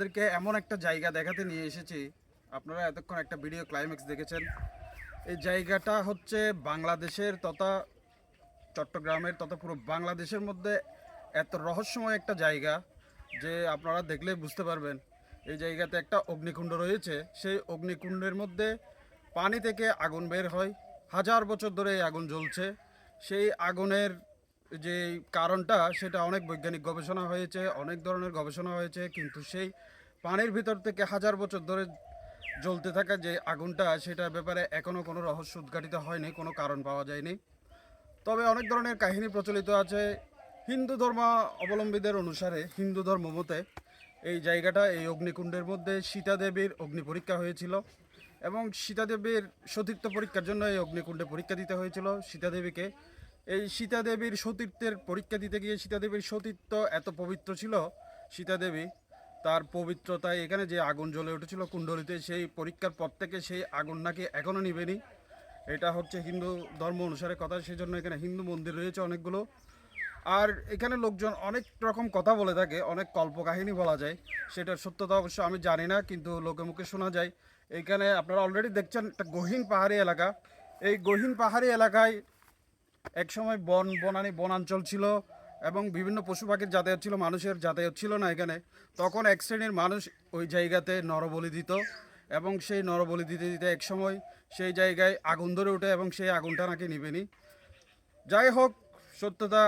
আপনাদেরকে এমন একটা জায়গা দেখাতে নিয়ে এসেছি। আপনারা এতক্ষণ একটা ভিডিও ক্লাইম্যাক্স দেখেছেন। এই জায়গাটা হচ্ছে বাংলাদেশের তথা চট্টগ্রামের তথা পুরো বাংলাদেশের মধ্যে এত রহস্যময় একটা জায়গা যে আপনারা দেখলে বুঝতে পারবেন। এই জায়গাতে একটা অগ্নিকুণ্ড রয়েছে। সেই অগ্নিকুণ্ডের মধ্যে পানি থেকে আগুন বের হয়। হাজার বছর ধরে এই আগুন জ্বলছে। সেই আগুনের যে কারণটা, সেটা অনেক বৈজ্ঞানিক গবেষণা হয়েছে, অনেক ধরনের গবেষণা হয়েছে, কিন্তু সেই পানির ভিতর থেকে হাজার বছর ধরে জ্বলতে থাকা যে আগুনটা, সেটার ব্যাপারে এখনও কোনো রহস্য উদ্ঘাটিত হয়নি, কোনো কারণ পাওয়া যায়নি। তবে অনেক ধরনের কাহিনী প্রচলিত আছে। হিন্দু ধর্ম অবলম্বীদের অনুসারে, হিন্দু ধর্ম মতে এই জায়গাটা, এই অগ্নিকুণ্ডের মধ্যে সীতা দেবীর অগ্নি পরীক্ষা হয়েছিল এবং সীতা দেবীর সতীর্থ পরীক্ষার জন্য এই অগ্নিকুণ্ডে পরীক্ষা দিতে হয়েছিল। সীতা দেবীকে এই সীতা দেবীর সতীর্থের পরীক্ষা দিতে গিয়ে সীতা দেবীর সতীর্থ এত পবিত্র ছিল সীতা দেবী তার পবিত্রতায় এখানে যে আগুন জ্বলে উঠেছিল কুণ্ডলিতে, সেই পরীক্ষার পর থেকে সেই আগুন নাকি এখনও নিবেনি এটা হচ্ছে হিন্দু ধর্ম অনুসারে কথা সেই জন্য এখানে হিন্দু মন্দির রয়েছে অনেকগুলো। আর এখানে লোকজন অনেক রকম কথা বলে থাকে, অনেক কল্পকাহিনী বলা যায়। সেটার সত্যতা অবশ্য আমি জানি না, কিন্তু লোকে মুখে শোনা যায়। এখানে আপনারা অলরেডি দেখছেন একটা গহীন পাহাড়ি এলাকা। এই গহীন পাহাড়ি এলাকায় একসময় বন বনানি বনাঞ্চল ছিল এবং বিভিন্ন পশু পাখির যাতায়াত ছিল, মানুষের যাতায়াত ছিল না এখানে। তখন এক শ্রেণির মানুষ ওই জায়গাতে নরবলি দিত এবং সেই নরবলি দিতে দিতে একসময় সেই জায়গায় আগুন ধরে ওঠে এবং সেই আগুনটা নাকি নিবেনি যাই হোক, সত্যতা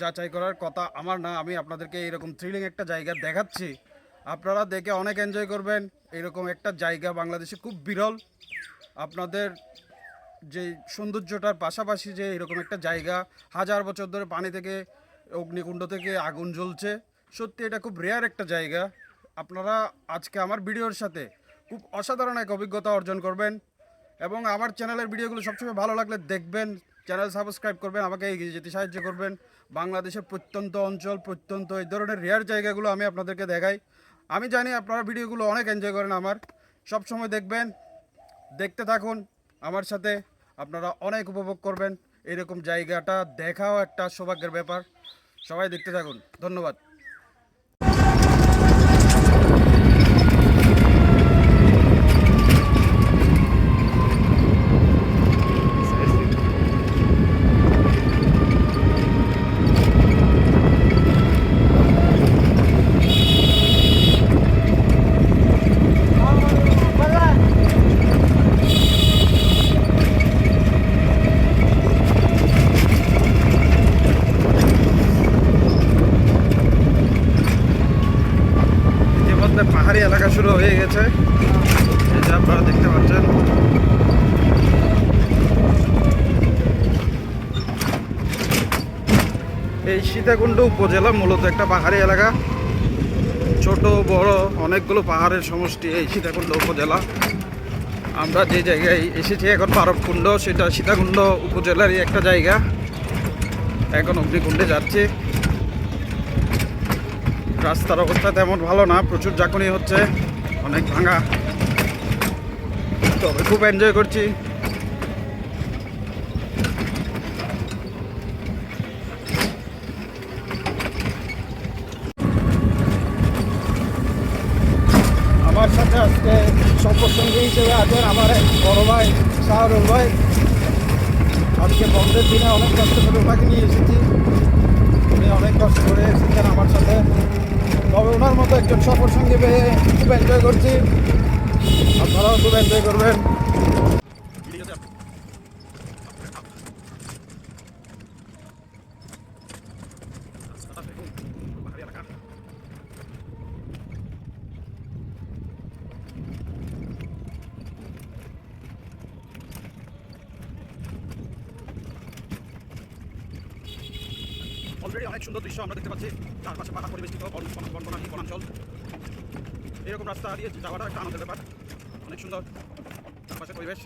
যাচাই করার কথা আমার না, আমি আপনাদেরকে এরকম থ্রিলিং একটা জায়গা দেখাচ্ছি। আপনারা দেখে অনেক এনজয় করবেন। এরকম একটা জায়গা বাংলাদেশে খুব বিরল। আপনাদের যে সৌন্দর্যটার পাশাপাশি যে এরকম একটা জায়গা হাজার বছর ধরে পানি থেকে, অগ্নিকুণ্ড থেকে আগুন জ্বলছে, সত্যি এটা খুব রেয়ার একটা জায়গা। আপনারা আজকে আমার ভিডিওর সাথে খুব অসাধারণ এক অভিজ্ঞতা অর্জন করবেন এবং আমার চ্যানেলের ভিডিওগুলো সবসময় ভালো লাগলে দেখবেন চ্যানেল সাবস্ক্রাইব করবেন, আমাকে এগিয়ে যেতে সাহায্য করবেন। বাংলাদেশের প্রত্যন্ত অঞ্চল, প্রত্যন্ত এই ধরনের রেয়ার জায়গাগুলো আমি আপনাদেরকে দেখাই। আমি জানি আপনারা ভিডিওগুলো অনেক এনজয় করেন আমার। সব সময় দেখবেন, দেখতে থাকুন আমার সাথে। আপনারা অনেক উপভোগ করবেন। এরকম জায়গাটা দেখাও একটা সৌভাগ্যের ব্যাপার। সবাই দেখতে থাকুন। ধন্যবাদ। ইতিমধ্যে পাহাড়ি এলাকা শুরু হয়ে গেছে। আপনারা দেখতে পাচ্ছেন। এই সীতাকুণ্ড উপজেলা মূলত একটা পাহাড়ি এলাকা। ছোট, বড়, অনেকগুলো পাহাড়ের সমষ্টি এই সীতাকুণ্ড উপজেলা। আমরা যে জায়গায় এসেছি এখন পারবকুণ্ড, সেটা সীতাকুণ্ড উপজেলারই একটা জায়গা। এখন অগ্নিকুণ্ডে যাচ্ছি। রাস্তার অবস্থা তেমন ভালো না, প্রচুর জাকুনি হচ্ছে, অনেক ভাঙা। তবে খুব এনজয় করছি। আমার সাথে আজকে সঙ্গী হিসেবে আছেন আমার বড় ভাই শাহরুল ভাই। আজকে বন্ধের দিনে অনেক কষ্ট করে ওনাকে নিয়ে এসেছি। উনি অনেক কষ্ট করে এসেছেন আমার সাথে। তবে ওনার মতো একজন সফর সঙ্গী পেয়ে খুব এনজয় করছি। আপনারাও খুব এনজয় করবেন অলরেডি অনেক সুন্দর দৃশ্য আমরা দেখতে পাচ্ছি চারপাশে পাহাড় পরিবেষ্টিত বন বন- বনবনানী বনাঞ্চল এরকম রাস্তা দিয়ে যাওয়াটা একটা আনন্দের ব্যাপার অনেক সুন্দর। চারপাশে পরিবেশ।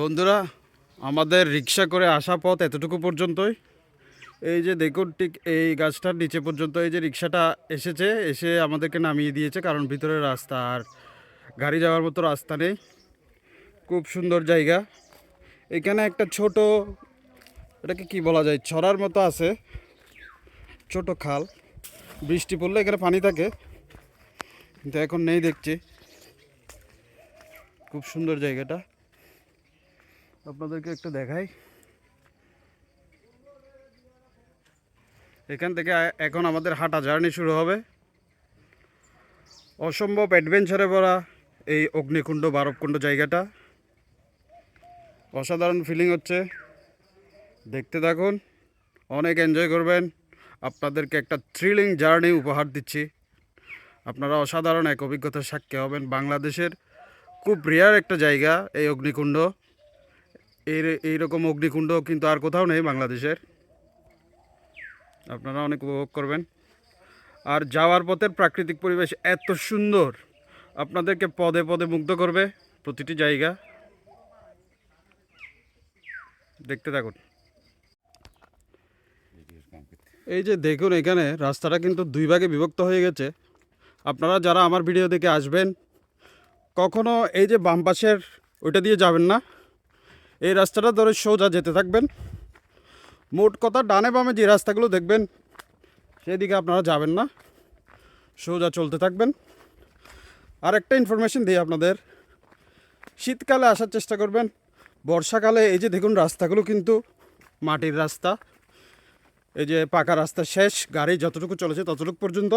বন্ধুরা, আমাদের রিক্সা করে আসা পথ এতটুকু পর্যন্তই। এই যে দেখুন, ঠিক এই গাছটার নিচে পর্যন্ত এই যে রিক্সাটা এসেছে, এসে আমাদেরকে নামিয়ে দিয়েছে, কারণ ভিতরে রাস্তা আর গাড়ি যাওয়ার মতো রাস্তা নেই। খুব সুন্দর জায়গা। এখানে একটা ছোট, এটাকে কি বলা যায়, ছড়ার মতো আছে। ছোট খাল। বৃষ্টি পড়লে এখানে পানি থাকে। কিন্তু এখন নেই দেখছি। খুব সুন্দর জায়গাটা। আপনাদেরকে একটু দেখাই। এখান থেকে এখন আমাদের হাঁটা জার্নি শুরু হবে। অসম্ভব অ্যাডভেঞ্চারে ভরা এই অগ্নিকুণ্ড, বারবকুণ্ড জায়গাটা। অসাধারণ ফিলিং হচ্ছে। দেখতে থাকুন, অনেক এনজয় করবেন। আপনাদেরকে একটা থ্রিলিং জার্নি উপহার দিচ্ছি। আপনারা অসাধারণ এক অভিজ্ঞতার সাক্ষী হবেন বাংলাদেশের খুব রেয়ার একটা জায়গা, এই অগ্নিকুণ্ড। এই এইরকম অগ্নিকুণ্ড কিন্তু আর কোথাও নেই বাংলাদেশের। আপনারা অনেক উপভোগ করবেন। আর যাওয়ার পথের প্রাকৃতিক পরিবেশ এত সুন্দর, আপনাদেরকে পদে পদে মুগ্ধ করবে প্রতিটি জায়গা। দেখতে থাকুন। এই যে দেখুন এখানে, রাস্তাটা কিন্তু দুই ভাগে বিভক্ত হয়ে গেছে। আপনারা যারা আমার ভিডিও দেখে আসবেন, কখনো এই যে বাম পাশের, ওইটা দিয়ে যাবেন না। এই রাস্তাটা ধরে সোজা যেতে থাকবেন। মোট কথা ডানে বামে যে রাস্তাগুলো দেখবেন, সেদিকে আপনারা যাবেন না। সোজা চলতে থাকবেন। আর একটা ইনফরমেশন দিই আপনাদের। শীতকালে আসার চেষ্টা করবেন। বর্ষাকালে এই যে দেখুন রাস্তাগুলো কিন্তু মাটির রাস্তা। এই যে পাকা রাস্তা শেষ, গাড়ি যতটুকু চলেছে ততটুকু পর্যন্ত।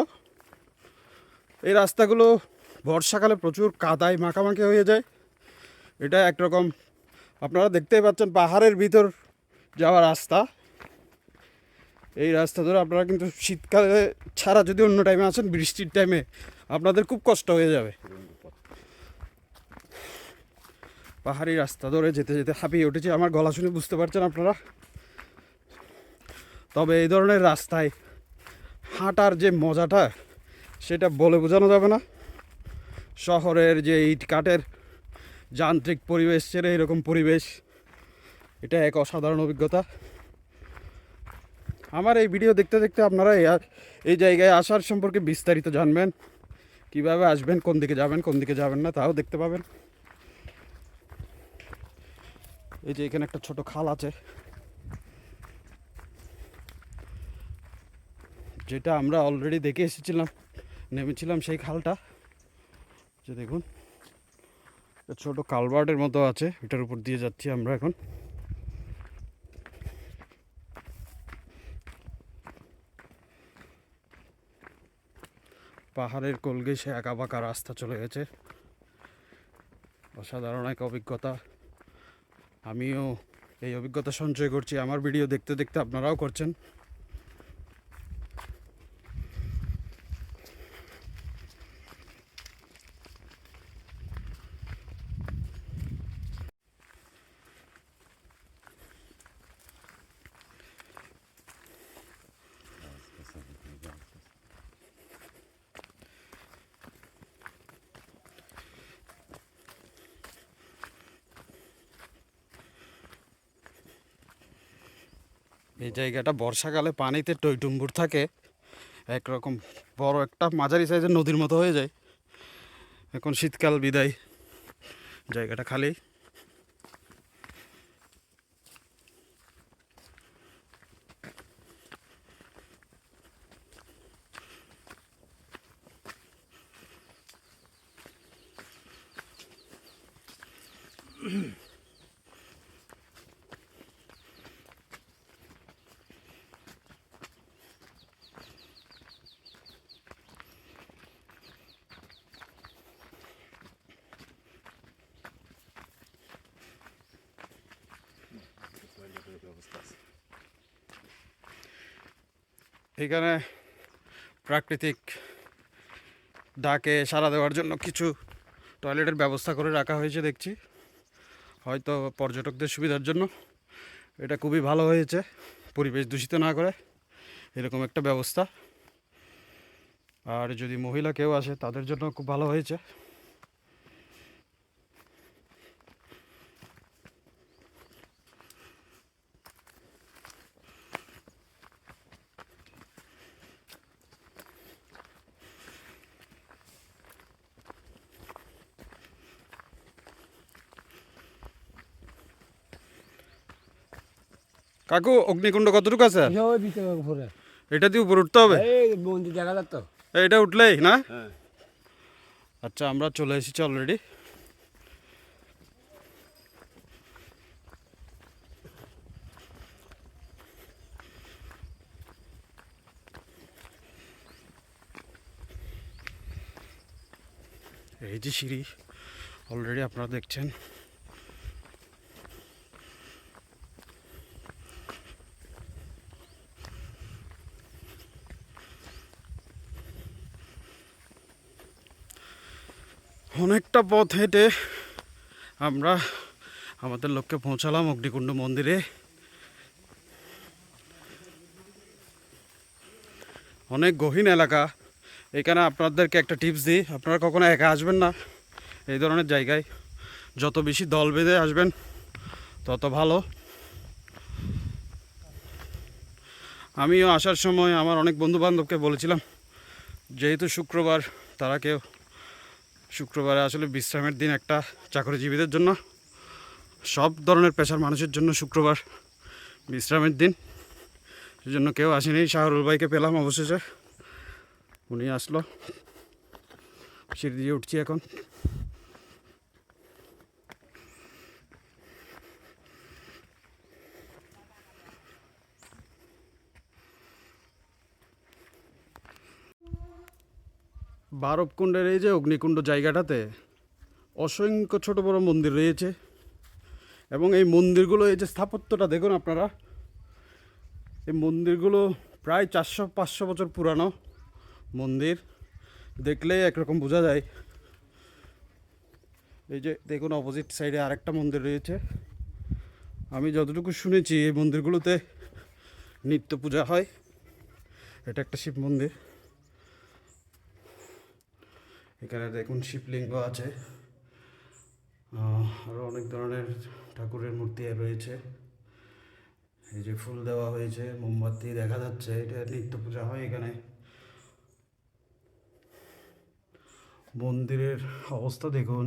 এই রাস্তাগুলো বর্ষাকালে প্রচুর কাদায় মাখামাখি হয়ে যায়। এটা একরকম আপনারা দেখতেই পাচ্ছেন পাহাড়ের ভিতর যাওয়া রাস্তা। এই রাস্তা ধরে আপনারা কিন্তু শীতকালে ছাড়া যদি অন্য টাইমে আসেন, বৃষ্টির টাইমে আপনাদের খুব কষ্ট হয়ে যাবে। পাহাড়ি রাস্তা ধরে যেতে যেতে হাঁপিয়ে উঠেছে। আমার গলা শুনে বুঝতে পারছেন আপনারা? তবে এই ধরনের রাস্তায় হাঁটার যে মজাটা, সেটা বলে বোঝানো যাবে না। শহরের যে ইট কাঠের যান্ত্রিক পরিবেশ ছেড়ে এরকম পরিবেশ, এটা এক অসাধারণ অভিজ্ঞতা। আমার এই ভিডিও দেখতে দেখতে আপনারা এই- জায়গায় আসার সম্পর্কে বিস্তারিত জানবেন। কীভাবে আসবেন, কোন দিকে যাবেন, কোন দিকে যাবেন না, তাও দেখতে পাবেন। এই যে এখানে একটা ছোট খাল আছে। যেটা আমরা অলরেডি দেখে এসেছিলাম, নেমেছিলাম সেই খালটা। যে দেখুন। ছোট কালভার্টের মতো আছে, এটার উপর দিয়ে যাচ্ছি আমরা এখন। পাহাড়ের কোলগে সে একা বাঁকা রাস্তা চলে গেছে। অসাধারণ এক অভিজ্ঞতা। আমিও এই অভিজ্ঞতা সঞ্চয় করছি। আমার ভিডিও দেখতে দেখতে আপনারাও করছেন। এই জায়গাটা বর্ষাকালে পানিতে টইটুম্বুর থাকে। একরকম বড় একটা মাঝারি সাইজের নদীর মতো হয়ে যায়। এখন শীতকাল, বিদায়। জায়গাটা খালি। এখানে প্রাকৃতিক ডাকে সাড়া দেওয়ার জন্য কিছু টয়লেটের ব্যবস্থা করে রাখা হয়েছে দেখছি। হয়তো পর্যটকদের সুবিধার জন্য এটা খুবই ভালো হয়েছে, পরিবেশ দূষিত না করে, এরকম একটা ব্যবস্থা। আর যদি মহিলা কেউ আসে, তাদের জন্য খুব ভালো হয়েছে। কাকু অগ্নিকুণ্ড কতটুকু আছে? এটা দিয়ে উপরে উঠতে হবে? মন্দির দেখা যাচ্ছে এটা উঠলেই না? হ্যাঁ। আচ্ছা আমরা চলে এসেছি অলরেডি এই যে সিঁড়ি অলরেডি আপনারা দেখছেন। অনেকটা পথ হেঁটে আমরা আমাদের লক্ষ্যে পৌঁছালাম অগ্নিকুণ্ড মন্দিরে। অনেক গহীন এলাকা। এখানে আপনাদেরকে একটা টিপস দিই, আপনারা কখনো একা আসবেন না এই ধরনের জায়গায়। যত বেশি দল বেঁধে আসবেন, তত ভালো। আমিও আসার সময় আমার অনেক বন্ধু বান্ধবকে বলেছিলাম, যেহেতু শুক্রবার তারা কেউ শুক্রবারে আসলে বিশ্রামের দিন একটা চাকরিজীবীদের জন্য। সব ধরনের পেশার মানুষের জন্য শুক্রবার বিশ্রামের দিন। সেজন্য কেউ আসেনি, শাহরুল ভাইকে পেলাম অবশেষে। উনি আসলো। সিঁড়ি দিয়ে উঠছি এখন। বারবকুণ্ডের এই যে অগ্নিকুণ্ড জায়গাটাতে অসংখ্য ছোট বড় মন্দির রয়েছে এবং এই মন্দিরগুলো, এই যে স্থাপত্যটা দেখুন আপনারা, এই মন্দিরগুলো প্রায় চারশো পাঁচশো বছর পুরানো মন্দির। দেখলেই একরকম বোঝা যায়। এই যে দেখুন অপোজিট সাইডে আরেকটা মন্দির রয়েছে। আমি যতটুকু শুনেছি, এই মন্দিরগুলোতে নিত্য পূজা হয়। এটা একটা শিব মন্দির। এখানে দেখুন শিবলিঙ্গ আছে। আরও অনেক ধরনের ঠাকুরের মূর্তি রয়েছে। এই যে ফুল দেওয়া হয়েছে, মোমবাতি দেখা যাচ্ছে, এটা নিত্য পূজা হয় এখানে। মন্দিরের অবস্থা দেখুন।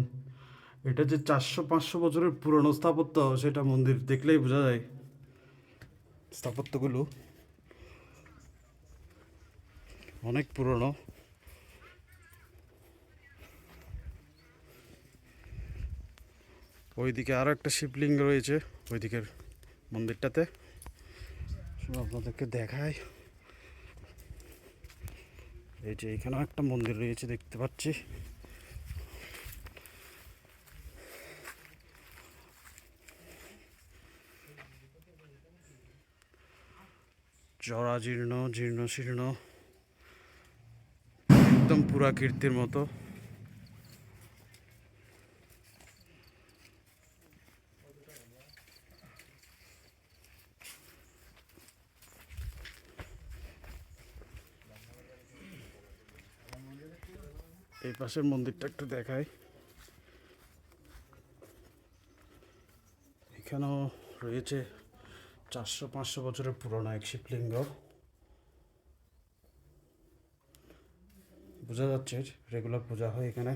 এটা যে চারশো পাঁচশো বছরের পুরনো স্থাপত্য, সেটা মন্দির দেখলেই বোঝা যায়। স্থাপত্যগুলো অনেক পুরনো। ওইদিকে আরও একটা শিবলিঙ্গ রয়েছে ওইদিকের মন্দিরটাতে। আপনাদেরকে দেখাই। এই যে এখানেও একটা মন্দির রয়েছে, দেখতে পাচ্ছি। জরাজীর্ণ জীর্ণ শীর্ণ একদম পুরাকীর্তির মতো। পাশের মন্দিরটা একটু দেখাই। এখানেও রয়েছে চারশো পাঁচশো বছরের পুরনো এক শিবলিঙ্গ। বোঝা যাচ্ছে রেগুলার পূজা হয় এখানে।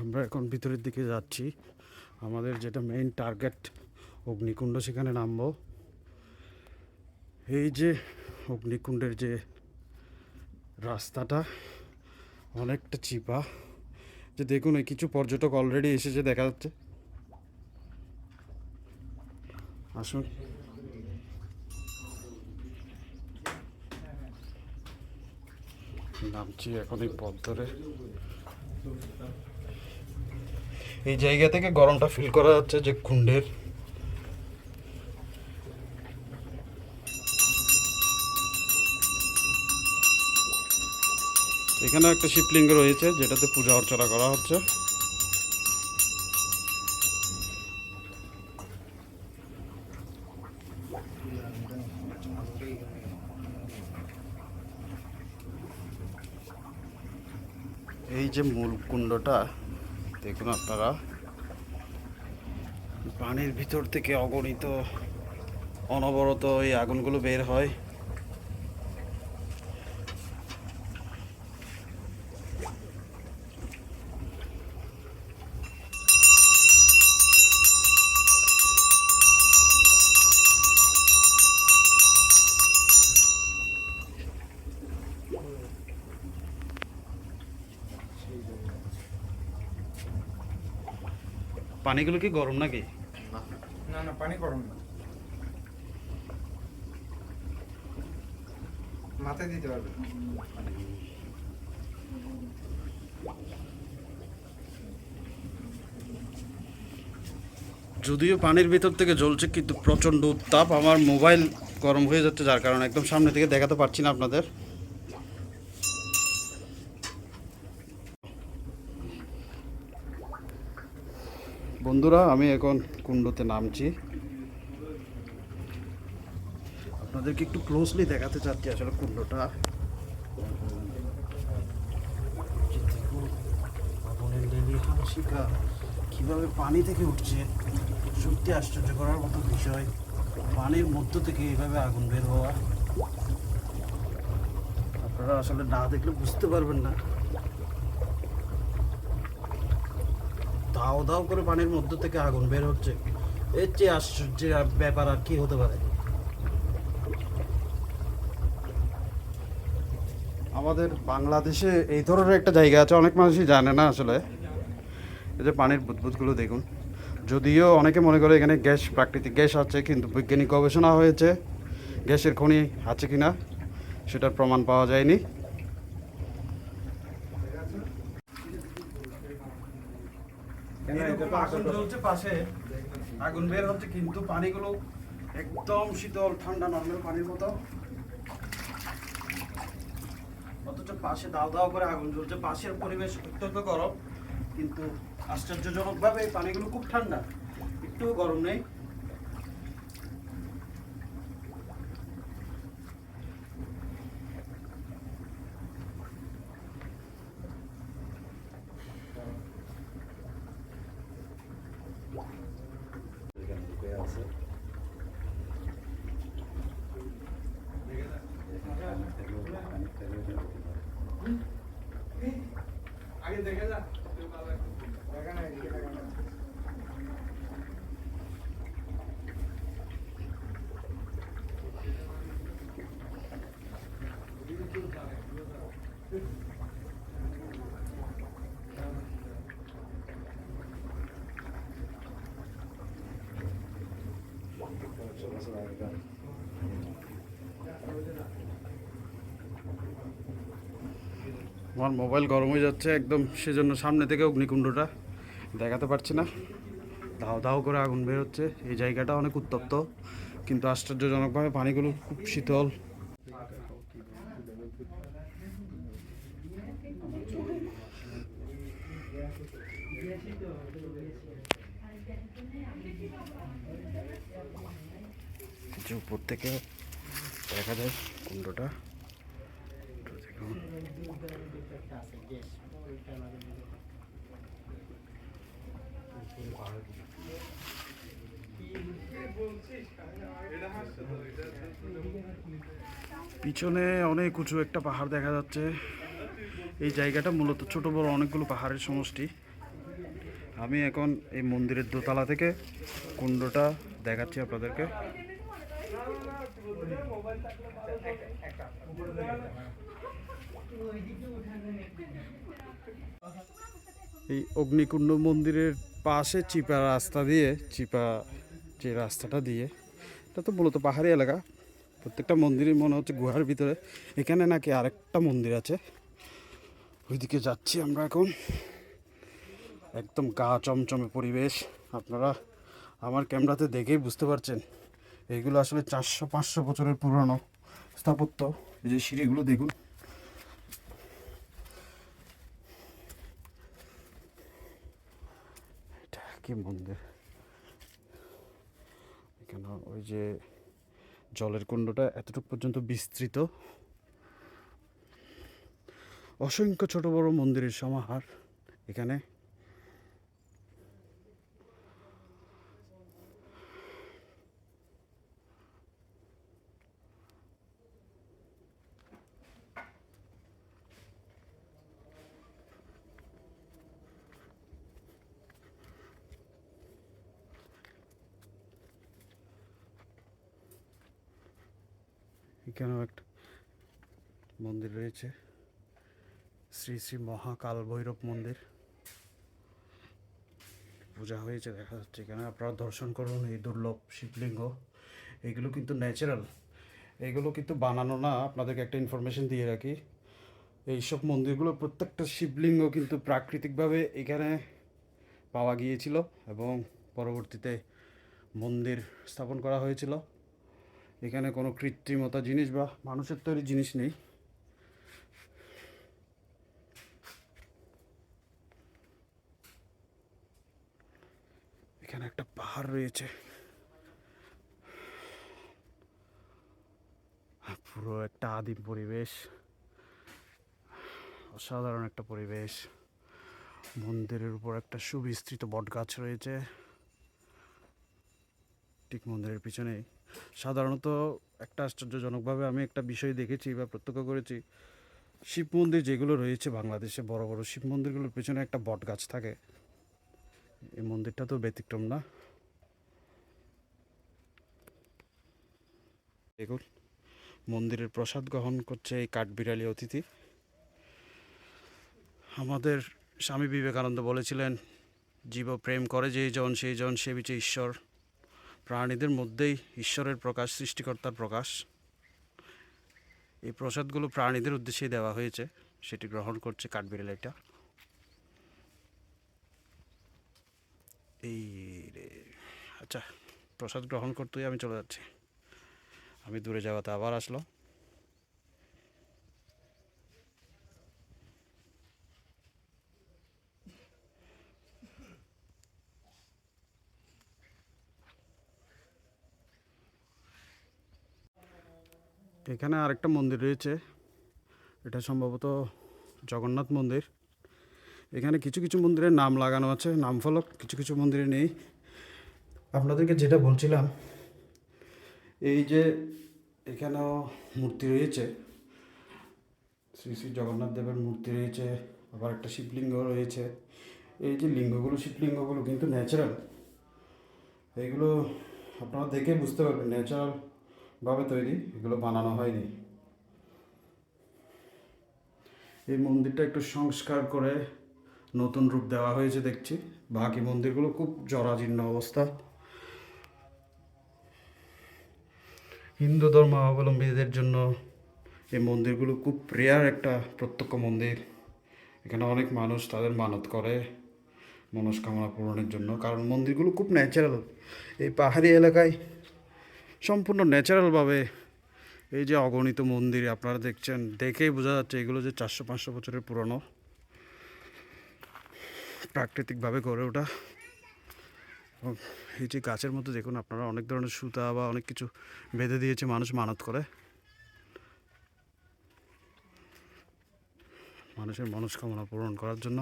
আমরা এখন ভিতরের দিকে যাচ্ছি। আমাদের যেটা মেইন টার্গেট অগ্নিকুণ্ড, সেখানে নামবো। এই যে অগ্নিকুণ্ডের যে রাস্তাটা অনেকটা চিপা। যে দেখুন, এই কিছু পর্যটক অলরেডি এসেছে, দেখা যাচ্ছে। আসুন। নামছি এখন এই পথ ধরে এই জায়গা থেকে গরমটা ফিল করা যাচ্ছে যে কুণ্ডের এখানে একটা শিবলিঙ্গ রয়েছে, যেটাতে পূজা অর্চনা করা হচ্ছে। এই যে মূল কুণ্ডটা, দেখুন আপনারা। পানির ভিতর থেকে অগণিত অনবরত এই আগুনগুলো বের হয়। পানিগুলো কি গরম নাকি? না। না পানি গরম না। মাথায় দিতে পারবে। যদিও পানির ভিতর থেকে জ্বলছে কিন্তু প্রচণ্ড উত্তাপ। আমার মোবাইল গরম হয়ে যাচ্ছে যার কারণে একদম সামনে থেকে দেখাতে পারছি না আপনাদের। বন্ধুরা, আমি এখন কুণ্ডতে নামছি। আপনাদেরকে একটু ক্লোজলি দেখাতে চাচ্ছি আসলে কুণ্ডটা। শিখা, কীভাবে পানি থেকে উঠছে, সত্যি আশ্চর্য করার মতো বিষয়। পানির মধ্য থেকে এইভাবে আগুন বের হওয়া। আপনারা আসলে না দেখলে বুঝতে পারবেন না। দাও দাও করে পানির মধ্য থেকে আগুন বের হচ্ছে। এর চেয়ে আশ্চর্যের ব্যাপার আর কি হতে পারে? আমাদের বাংলাদেশে এই ধরনের একটা জায়গা আছে, অনেক মানুষই জানে না আসলে। এই যে পানির বুদবুদগুলো দেখুন। যদিও অনেকে মনে করে এখানে গ্যাস, প্রাকৃতিক গ্যাস আছে, কিন্তু বৈজ্ঞানিক গবেষণা হয়েছে, গ্যাসের খনি আছে কিনা, সেটার প্রমাণ পাওয়া যায়নি এরকম আগুন জ্বলছে পাশে আগুন বের হচ্ছে কিন্তু পানিগুলো একদম শীতল ঠান্ডা নর্মাল পানির মতো। অথচ পাশে দাও দাও করে আগুন জ্বলছে। পাশের পরিবেশ অত্যন্ত গরম কিন্তু আশ্চর্যজনকভাবে এই পানিগুলো খুব ঠান্ডা। একটু গরম নেই আগে দেখে যা দেখা নাই এদিকে দেখা নাই। আমার মোবাইল গরম হয়ে যাচ্ছে, একদম সেজন্য সামনে থেকে অগ্নিকুণ্ডটা দেখাতে পারছি না। দাও দাও করে আগুন বের হচ্ছে, এই জায়গাটা অনেক উত্তপ্ত, কিন্তু আশ্চর্যজনকভাবে পানিগুলো খুব শীতল। যে উপর থেকে দেখা যায় কুণ্ডটা। পিছনে অনেক উঁচু একটা পাহাড় দেখা যাচ্ছে। এই জায়গাটা মূলত ছোট, বড় অনেকগুলো পাহাড়ের সমষ্টি। আমি এখন এই মন্দিরের দোতলা থেকে কুণ্ডটা দেখাচ্ছি আপনাদেরকে। এই অগ্নিকুণ্ড মন্দিরের পাশে চিপা রাস্তা দিয়ে, চিপা যে রাস্তাটা দিয়ে, এটা তো মূলত পাহাড়ি এলাকা। প্রত্যেকটা মন্দিরই মনে হচ্ছে গুহার ভিতরে। এখানে নাকি আরেকটা মন্দির আছে। ওইদিকে যাচ্ছি আমরা এখন। একদম গা চমচমে পরিবেশ। আপনারা আমার ক্যামেরাতে দেখেই বুঝতে পারছেন। এইগুলো আসলে চারশো, পাঁচশো বছরের পুরনো স্থাপত্য। এই যে সিঁড়িগুলো দেখুন। এটা কি মন্দির? এখানে ওই যে জলের কুণ্ডটা এতটুকু পর্যন্ত বিস্তৃত? অসংখ্য ছোট বড় মন্দিরের সমাহার এখানে। এখানেও একটা মন্দির রয়েছে। শ্রী শ্রী মহাকাল ভৈরব মন্দির। পূজা হয়েছে, দেখা যাচ্ছে এখানে। আপনারা দর্শন করুন, এই দুর্লভ শিবলিঙ্গ। এগুলো কিন্তু ন্যাচারাল এগুলো কিন্তু বানানো না, আপনাদেরকে একটা ইনফরমেশন দিয়ে রাখি। এইসব মন্দিরগুলো প্রত্যেকটা শিবলিঙ্গ কিন্তু প্রাকৃতিকভাবে এখানে পাওয়া গিয়েছিল এবং পরবর্তীতে মন্দির স্থাপন করা হয়েছিল। এখানে কোনো কৃত্রিমতা জিনিস বা মানুষের তৈরি জিনিস নেই। এখানে একটা পাহাড় রয়েছে। পুরো একটা আদিম পরিবেশ। অসাধারণ একটা পরিবেশ। মন্দিরের উপর একটা সুবিস্তৃত বটগাছ রয়েছে। ঠিক মন্দিরের পিছনেই সাধারণত একটা আশ্চর্যজনকভাবে আমি একটা বিষয় দেখেছি বা প্রত্যক্ষ করেছি। শিব মন্দির যেগুলো রয়েছে বাংলাদেশে, বড় বড় শিব মন্দিরগুলোর পেছনে একটা বট গাছ থাকে। এই মন্দিরটা তো ব্যতিক্রম না? দেখুন, মন্দিরের প্রসাদ গ্রহণ করছে এই কাঠবিড়ালি অতিথি। আমাদের স্বামী বিবেকানন্দ বলেছিলেন, জীব প্রেম করে যেই জন, সেই জন সে বিচে ঈশ্বর। প্রাণীদের মধ্যেই ঈশ্বরের প্রকাশ, সৃষ্টিকর্তার প্রকাশ। এই প্রসাদগুলো প্রাণীদের উদ্দেশ্যেই দেওয়া হয়েছে। সেটি গ্রহণ করছে কাঠবিড়ালিটা এই রে আচ্ছা প্রসাদ গ্রহণ করতেই আমি চলে যাচ্ছি। আমি দূরে যাওয়াতে আবার আসলো। এখানে আরেকটা মন্দির রয়েছে। এটা সম্ভবত জগন্নাথ মন্দির। এখানে কিছু কিছু মন্দিরের নাম লাগানো আছে নাম ফলক কিছু কিছু মন্দিরে নেই। আপনাদেরকে যেটা বলছিলাম, এই যে এখানেও মূর্তি রয়েছে। শ্রী শ্রী জগন্নাথ দেবের মূর্তি রয়েছে, আবার একটা শিবলিঙ্গ রয়েছে। এই যে লিঙ্গগুলো, শিবলিঙ্গগুলো কিন্তু ন্যাচারাল এইগুলো আপনারা দেখে বুঝতে পারবেন ন্যাচারাল ভাবে তৈরি, এগুলো বানানো হয়নি। এই মন্দিরটা একটু সংস্কার করে নতুন রূপ দেওয়া হয়েছে দেখছি। বাকি মন্দিরগুলো খুব জরাজীর্ণ অবস্থা। হিন্দু ধর্মাবলম্বীদের জন্য এই মন্দিরগুলো খুব রেয়ার একটা প্রত্যক্ষ মন্দির। এখানে অনেক মানুষ তাদের মানত করে মনস্কামনা পূরণের জন্য, কারণ মন্দিরগুলো খুব ন্যাচারাল এই পাহাড়ি এলাকায় সম্পূর্ণ ন্যাচারালভাবে এই যে অগণিত মন্দির আপনারা দেখছেন, দেখেই বোঝা যাচ্ছে এগুলো যে চারশো, পাঁচশো বছরের পুরনো। প্রাকৃতিকভাবে গড়ে ওঠা। এই যে গাছের মধ্যে দেখুন আপনারা অনেক ধরনের সুতা বা অনেক কিছু বেঁধে দিয়েছে, মানুষ মানত করে। মানুষের মনস্কামনা পূরণ করার জন্য।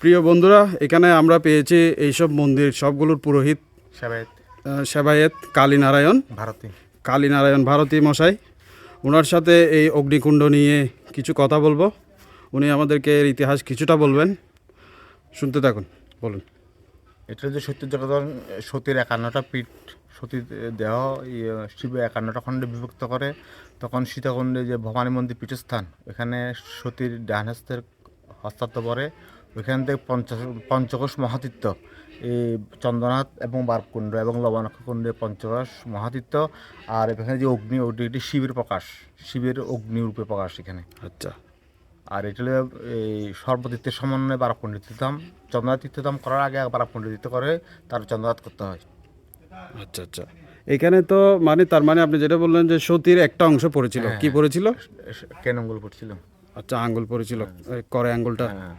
প্রিয় বন্ধুরা এখানে আমরা পেয়েছি এইসব মন্দির সবগুলোর পুরোহিত আহ, সেবায়েত কালীনারায়ণ ভারতী। কালীনারায়ণ ভারতী মশাই ওনার সাথে এই অগ্নিকুণ্ড নিয়ে কিছু কথা বলব। উনি আমাদেরকে এর ইতিহাস কিছুটা বলবেন। শুনতে থাকুন বলুন। এটা যে সত্য জগৎ সতীর একান্নটা পীঠ। সতীর দেহ ইয়ে, শিবে একান্নটা খণ্ডে বিভক্ত করে তখন সীতাকুণ্ডে যে ভবানী মন্দির পীঠস্থান এখানে সতীর ডান হস্তের হস্তাত্ত পরে ওইখান থেকে পঞ্চ পঞ্চকোষ মহাতীর্থ। এই চন্দ্রনাথ এবং বারকুণ্ড এবং লবণাক্ষ কুণ্ডে পঞ্চকোষ মহাতীর্থ। আর এখানে যে অগ্নি ওটি এটি শিবের প্রকাশ। শিবের অগ্নিরূপে প্রকাশ এখানে। আচ্ছা। আর এটা হলো এই সর্বতীর্থের সমন্বয়ে বারকুণ্ড তীর্থধাম। চন্দ্রনাথ তীর্থধাম করার আগে বারকুণ্ড তীর্থ করে তার চন্দ্রনাথ করতে হয়। আচ্ছা আচ্ছা। এখানে তো মানে তার মানে আপনি যেটা বললেন যে সতীর একটা অংশ পড়েছিল। কি পড়েছিল? কেন আঙ্গুল পড়ছিল? আচ্ছা আঙ্গুল পড়েছিল। করে আঙ্গুলটা। হ্যাঁ।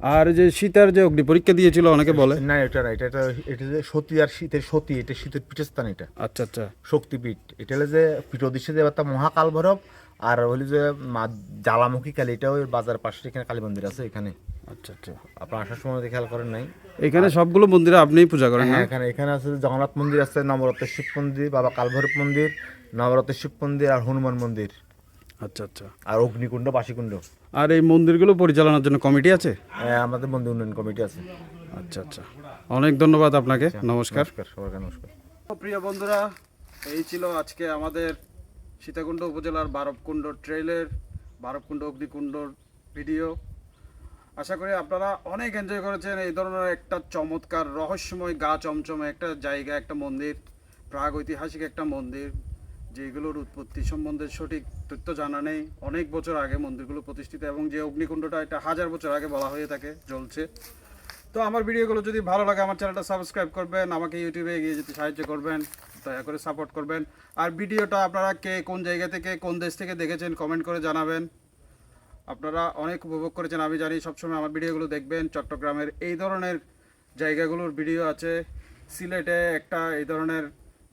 আর যে সীতার যে অগ্নি পরীক্ষা দিয়েছিল অনেকে বলে। না এটা না এটা এটা এটা যে সতী আর শীতের সতী এটা শীতের পীঠস্থান এটা। আচ্ছা আচ্ছা। শক্তিপীঠ এটা হলো যে পীঠোদৃশ্য দেবতা মহাকাল ভৈরব আর হলো যে মা জ্বালামুখী কালী এটাও ওই বাজার পাশে এখানে কালী মন্দির আছে এখানে। আচ্ছা আচ্ছা। আপনার আসার সময় খেয়াল করেন নাই। এখানে সবগুলো মন্দিরে আপনিই পূজা করেন না? হ্যাঁ এখানে এখানে আছে জগন্নাথ মন্দির আছে নবরত্নের শিব মন্দির বাবা কালভৈরব মন্দির নবরত্নের শিব মন্দির আর হনুমান মন্দির। আচ্ছা আচ্ছা। আর অগ্নিকুণ্ড বাসিকুণ্ড। আর এই মন্দিরগুলো পরিচালনার জন্য কমিটি আছে? হ্যাঁ, আমাদের মন্দির উন্নয়ন কমিটি আছে। আচ্ছা আচ্ছা। অনেক ধন্যবাদ আপনাকে। নমস্কার। নমস্কার সবাইকে নমস্কার। প্রিয় বন্ধুরা এই ছিল আজকে আমাদের সীতাকুণ্ড উপজেলার বারবকুণ্ড ট্রেলের বারবকুণ্ড অগ্নিকুণ্ডর ভিডিও। আশা করি আপনারা অনেক এনজয় করেছেন। এই ধরনের একটা চমৎকার রহস্যময় গা চমচমে একটা জায়গা একটা মন্দির প্রাগ ঐতিহাসিক একটা মন্দির। যেগুলোর উৎপত্তি সম্বন্ধে সঠিক তথ্য জানা নেই, অনেক বছর আগে মন্দিরগুলো প্রতিষ্ঠিত এবং যে অগ্নিকুণ্ডটা এটা হাজার বছর আগে বলা হয়ে থাকে, জ্বলছে। তো আমার ভিডিওগুলো যদি ভালো লাগে, আমার চ্যানেলটা সাবস্ক্রাইব করবেন, আমাকে ইউটিউবে এগিয়ে যেতে সাহায্য করবেন, দয়া করে সাপোর্ট করবেন। আর ভিডিওটা আপনারা কে, কোন জায়গা থেকে, কোন দেশ থেকে দেখেছেন, কমেন্ট করে জানাবেন। আপনারা অনেক উপভোগ করেছেন, আমি জানি সবসময় আমার ভিডিওগুলো দেখবেন। চট্টগ্রামের এই ধরনের জায়গাগুলোর ভিডিও আছে, সিলেটে একটা এই ধরনের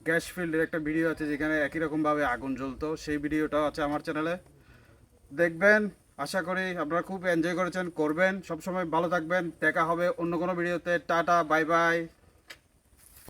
গ্যাস ফিল্ডের একটা ভিডিও আছে যেখানে একই রকমভাবে আগুন জ্বলতো। সেই ভিডিওটাও আছে আমার চ্যানেলে। দেখবেন, আশা করি আপনারা খুব এনজয় করেছেন, করবেন। সবসময় ভালো থাকবেন। দেখা হবে অন্য কোনো ভিডিওতে। Tata bye bye